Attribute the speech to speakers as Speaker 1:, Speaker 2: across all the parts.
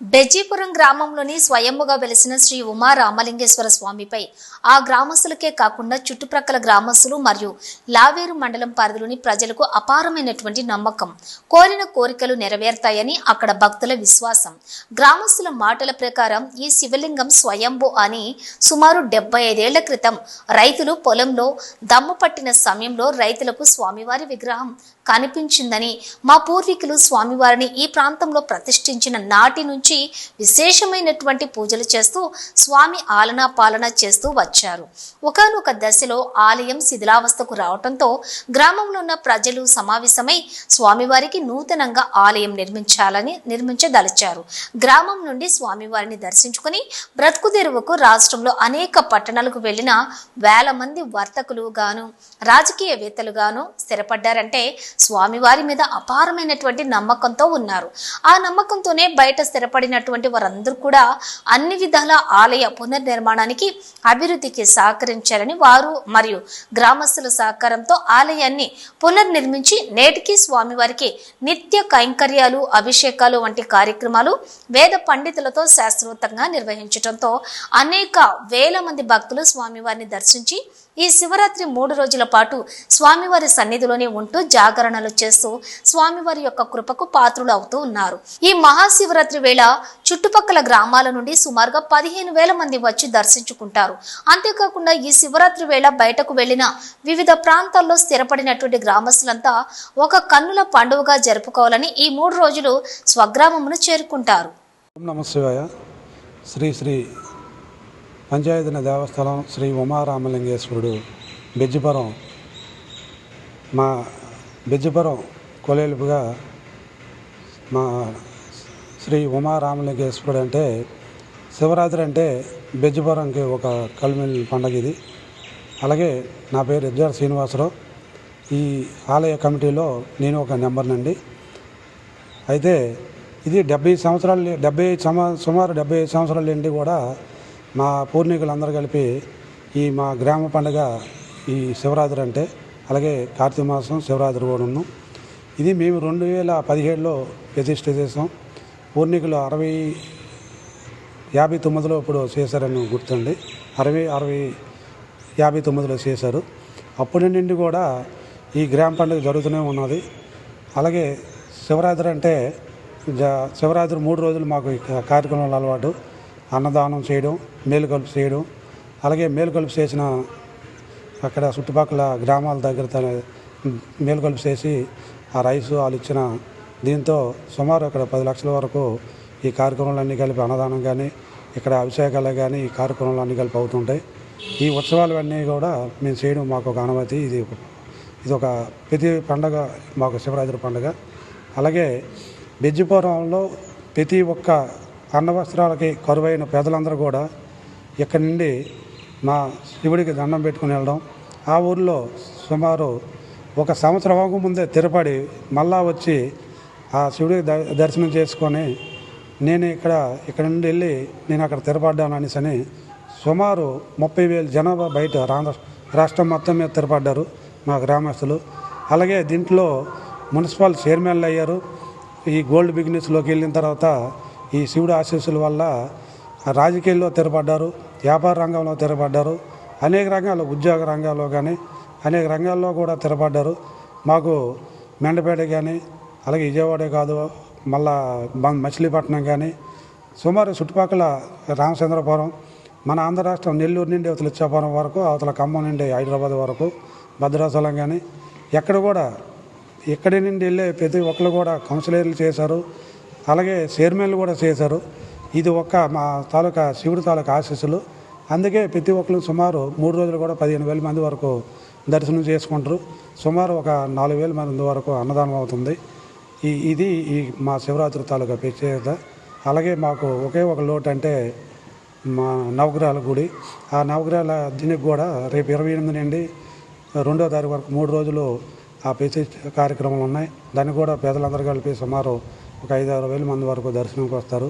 Speaker 1: బెజ్జీపురం గ్రామంలోని స్వయంగా వెలిసిన శ్రీ ఉమా రామలింగేశ్వర స్వామిపై ఆ గ్రామస్తులకే కాకుండా చుట్టుప్రక్కల గ్రామస్తులు మరియు లావేరు మండలం పరిధిలోని ప్రజలకు అపారమైనటువంటి నమ్మకం. కోరిన కోరికలు నెరవేరుతాయని అక్కడ భక్తుల విశ్వాసం. గ్రామస్తుల మాటల ప్రకారం ఈ శివలింగం స్వయంభు అని సుమారు డెబ్బై ఐదేళ్ళ క్రితం రైతులు పొలంలో దమ్ము పట్టిన సమయంలో రైతులకు స్వామివారి విగ్రహం కనిపించిందని మా పూర్వీకులు స్వామివారిని ఈ ప్రాంతంలో ప్రతిష్ఠించిన నాటి నుంచి విశేషమైనటువంటి పూజలు చేస్తూ స్వామి ఆలనా పాలన చేస్తూ వచ్చారు. ఒకనొక దశలో ఆలయం శిథిలావస్థకు రావడంతో గ్రామంలో ఉన్న ప్రజలు సమావేశమై స్వామివారికి నూతనంగా ఆలయం నిర్మించాలని నిర్మించదలిచారు. గ్రామం నుండి స్వామివారిని దర్శించుకుని బ్రతుకు తెరువుకు రాష్ట్రంలో అనేక పట్టణాలకు వెళ్ళిన వేల మంది వర్తకులు గాను రాజకీయవేత్తలు గాను స్థిరపడ్డారంటే స్వామివారి మీద అపారమైనటువంటి నమ్మకంతో ఉన్నారు. ఆ నమ్మకంతోనే బయట స్థిరపడినటువంటి వారందరూ కూడా అన్ని విధాల ఆలయ పునర్నిర్మాణానికి అభివృద్ధికి సహకరించారని వారు మరియు గ్రామస్తుల సహకారంతో ఆలయాన్ని పునర్నిర్మించి నేటికి స్వామివారికి నిత్య కైంకర్యాలు అభిషేకాలు వంటి కార్యక్రమాలు వేద పండితులతో శాస్త్రోక్తంగా నిర్వహించడంతో అనేక వేల మంది భక్తులు స్వామివారిని దర్శించి ఈ శివరాత్రి మూడు రోజుల పాటు స్వామివారి సన్నిధిలోనే ఉంటూ జాగరణలు చేస్తూ స్వామివారి యొక్క కృపకు పాత్రులు అవుతూ ఉన్నారు. ఈ మహాశివరాత్రి వేళ చుట్టుపక్కల గ్రామాల నుండి సుమారుగా పదిహేను వేల మంది వచ్చి దర్శించుకుంటారు. అంతేకాకుండా ఈ శివరాత్రి వేళ బయటకు వెళ్ళిన వివిధ ప్రాంతాల్లో స్థిరపడినటువంటి గ్రామస్తులంతా ఒక కన్నుల పండుగగా జరుపుకోవాలని ఈ మూడు రోజులు స్వగ్రామమును చేరుకుంటారు.
Speaker 2: శ్రీ శ్రీ పంచాయతీన దేవస్థలం శ్రీ ఉమారామలింగేశ్వరుడు బెజ్జిపురం. మా బెజ్జిపురం కొలేలుపుగా మా శ్రీ ఉమారామలింగేశ్వరుడు అంటే శివరాత్రి అంటే బెజ్జిపురంకి ఒక కల్మిల్ పండగ ఇది. అలాగే నా పేరు ఎడ్జార్ శ్రీనివాసరావు. ఈ ఆలయ కమిటీలో నేను ఒక నెంబర్నండి. అయితే ఇది డెబ్బై సంవత్సరాలు డెబ్బై సమా సుమారు డెబ్బై ఐదు సంవత్సరాల నుండి కూడా మా పూర్వీకులందరూ కలిపి ఈ మా గ్రామ పండుగ ఈ శివరాత్రి అంటే అలాగే కార్తీక మాసం శివరాత్రి కూడా ఉన్నాం. ఇది మేము రెండు వేల పదిహేడులో ప్రతిష్ట చేసాం పూర్ణికులు అరవై యాభై తొమ్మిదిలో ఇప్పుడు చేశారని గుర్తుంది అరవై అరవై యాభై తొమ్మిదిలో చేశారు. అప్పటి నుండి కూడా ఈ గ్రామ పండుగ జరుగుతూనే ఉన్నది. అలాగే శివరాత్రి అంటే శివరాత్రి మూడు రోజులు మాకు ఈ కార్యక్రమాలు అలవాటు. అన్నదానం చేయడం మేలుకొలుపు చేయడం అలాగే మేలుకొలుపు చేసిన అక్కడ చుట్టుపక్కల గ్రామాల దగ్గర తన- మేలుకొలుపు చేసి ఆ రైస్ వాళ్ళు ఇచ్చిన దీంతో సుమారు అక్కడ పది లక్షల వరకు ఈ కార్యక్రమాలన్నీ కలిపి అన్నదానం కానీ ఇక్కడ అభిషేకాలు కానీ ఈ కార్యక్రమాలు అన్నీ కలిపి అవుతుంటాయి. ఈ ఉత్సవాలు అన్నీ కూడా మేము చేయడం మాకు ఒక అనుమతి. ఇది ఇది ఒక ప్రతి పండగ మాకు శివరాత్రి పండగ. అలాగే బెజ్జిపురంలో ప్రతి ఒక్క అన్న వస్త్రాలకి కరువైన పేదలందరూ కూడా ఇక్కడి నుండి మా శివుడికి దండం పెట్టుకుని వెళ్ళడం. ఆ ఊరిలో సుమారు ఒక సంవత్సరం ముందే తిరపడి మళ్ళా వచ్చి ఆ శివుడికి ద- దర్శనం చేసుకొని నేను ఇక్కడ ఇక్కడ నుండి వెళ్ళి నేను అక్కడ తిరపడ్డాను అనేసి అని సుమారు ముప్పై వేల జనాభా బయట రాష్ట్ర రాష్ట్రం మొత్తం మీద తిరపడ్డారు మా గ్రామస్తులు. అలాగే దీంట్లో మున్సిపల్ చైర్మన్లు అయ్యారు. ఈ గోల్డ్ బిజినెస్లోకి వెళ్ళిన తర్వాత ఈ శివుడు ఆశీస్సుల వల్ల రాజకీయాల్లో తెరపడ్డారు వ్యాపార రంగంలో తెరపడ్డారు అనేక రంగాల్లో ఉద్యోగ రంగాల్లో కానీ అనేక రంగాల్లో కూడా తెరపడ్డారు. మాకు మెండపేట కానీ అలాగే విజయవాడే కాదు మళ్ళా మచిలీపట్నం కానీ సుమారు చుట్టుపక్కల రామచంద్రపురం మన ఆంధ్ర రాష్ట్రం నెల్లూరు నుండి అవతల ఇచ్చాపురం వరకు అవతల ఖమ్మం నుండి హైదరాబాద్ వరకు భద్రాచలం కానీ ఎక్కడ కూడా ఇక్కడి నుండి వెళ్ళే ప్రతి ఒక్కరు కూడా కౌన్సిలర్లు చేశారు. అలాగే చైర్మన్లు కూడా చేశారు. ఇది ఒక్క మా తాలూకా శివుడి తాలూకా ఆశీస్సులు. అందుకే ప్రతి ఒక్కరు సుమారు మూడు రోజులు కూడా పదిహేను వేల మంది వరకు దర్శనం చేసుకుంటారు. సుమారు ఒక నాలుగు వేల మంది వరకు అన్నదానం అవుతుంది. ఈ ఇది ఈ మా శివరాత్రి తాలూకా ప్రత్యేకత. అలాగే మాకు ఒకే ఒక లోటు అంటే మా నవగ్రహాల గుడి. ఆ నవగ్రహాల దీనికి కూడా రేపు ఇరవై ఎనిమిది నుండి రెండో తారీఖు వరకు మూడు రోజులు ఆ ప్రతి కార్యక్రమాలు ఉన్నాయి. దాన్ని కూడా పేదలందరూ కలిపి సుమారు ఒక ఐదు ఆరు వేల మంది వరకు దర్శనంకి వస్తారు.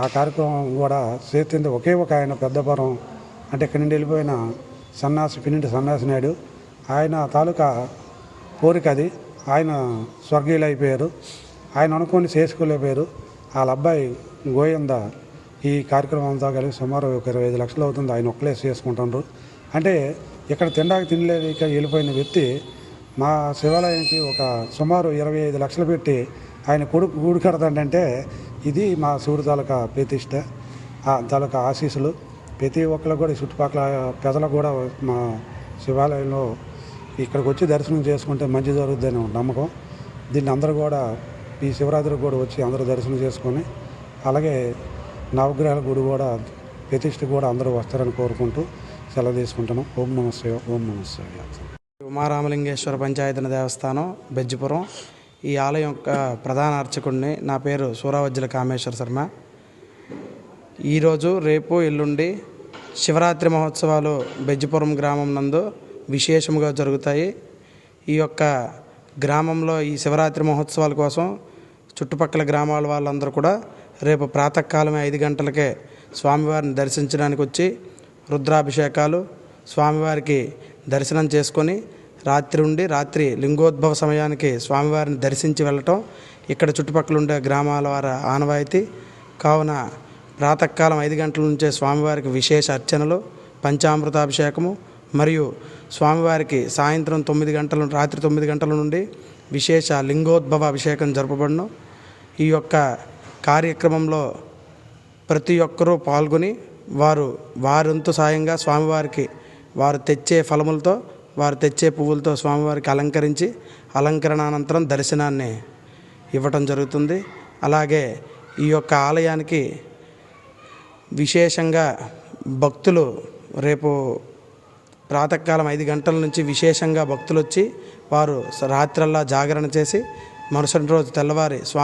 Speaker 2: ఆ కార్యక్రమం కూడా చేస్తుంది ఒకే ఒక ఆయన పెద్దపురం అంటే ఇక్కడి నుండి వెళ్ళిపోయిన సన్నాసి పిన్నింటి సన్నాసి నాయుడు. ఆయన తాలూకా కోరిక అది. ఆయన స్వర్గీయులు అయిపోయారు ఆయన అనుకొని చేసుకోలేకపోయారు. వాళ్ళ అబ్బాయి గోయంద ఈ కార్యక్రమం అంతా కలిసి సుమారు ఒక ఇరవై ఐదు లక్షలు అవుతుంది. ఆయన ఒక్కలే చేసుకుంటున్నారు అంటే ఇక్కడ తిండాక తినలేక వెళ్ళిపోయిన వ్యక్తి మా శివాలయానికి ఒక సుమారు ఇరవై ఐదు లక్షలు పెట్టి ఆయన కొడుకు గుడి కడతాడంటే ఇది మా శివుడి తాలూకా ప్రతిష్ట ఆ తాలూకా ఆశీస్సులు. ప్రతి ఒక్కరు కూడా ఈ చుట్టుపక్కల ప్రజలకు కూడా మా శివాలయంలో ఇక్కడికి వచ్చి దర్శనం చేసుకుంటే మంచి జరుగుతుందని నమ్మకం. దీన్ని అందరూ కూడా ఈ శివరాత్రికి కూడా వచ్చి అందరూ దర్శనం చేసుకొని అలాగే నవగ్రహాల గుడి కూడా ప్రతిష్ఠ కూడా అందరూ వస్తారని కోరుకుంటూ సెలవు తీసుకుంటున్నాం. ఓం నమస్తే ఓం నమస్తే
Speaker 3: ఉమారామలింగేశ్వర పంచాయతీన దేవస్థానం బెజ్జిపురం. ఈ ఆలయం యొక్క ప్రధాన అర్చకుడిని నా పేరు సూరావజ్జల కామేశ్వర శర్మ. ఈరోజు రేపు ఎల్లుండి శివరాత్రి మహోత్సవాలు బెజ్జిపురం గ్రామం నందు విశేషముగా జరుగుతాయి. ఈ యొక్క గ్రామంలో ఈ శివరాత్రి మహోత్సవాల కోసం చుట్టుపక్కల గ్రామాల వాళ్ళందరూ కూడా రేపు ప్రాతకాలమే ఐదు గంటలకే స్వామివారిని దర్శించడానికి వచ్చి రుద్రాభిషేకాలు స్వామివారికి దర్శనం చేసుకొని రాత్రి ఉండి రాత్రి లింగోద్భవ సమయానికి స్వామివారిని దర్శించి వెళ్ళటం. ఇక్కడ చుట్టుపక్కల ఉండే గ్రామాల వారి ఆనవాయితీ. కావున ప్రాతకాలం ఐదు గంటల నుంచే స్వామివారికి విశేష అర్చనలు పంచామృతాభిషేకము మరియు స్వామివారికి సాయంత్రం తొమ్మిది గంటల రాత్రి తొమ్మిది గంటల నుండి విశేష లింగోద్భవ అభిషేకం జరపబడును. ఈ యొక్క కార్యక్రమంలో ప్రతి ఒక్కరూ పాల్గొని వారు వారంతు సాయంగా స్వామివారికి వారు తెచ్చే ఫలములతో వారు తెచ్చే పువ్వులతో స్వామివారికి అలంకరించి అలంకరణ అనంతరం దర్శనాన్ని ఇవ్వటం జరుగుతుంది. అలాగే ఈ యొక్క ఆలయానికి విశేషంగా భక్తులు రేపు ప్రాతకాలం ఐదు గంటల నుంచి విశేషంగా భక్తులు వచ్చి వారు రాత్రల్లా జాగరణ చేసి మరుసటి రోజు తెల్లవారి స్వామి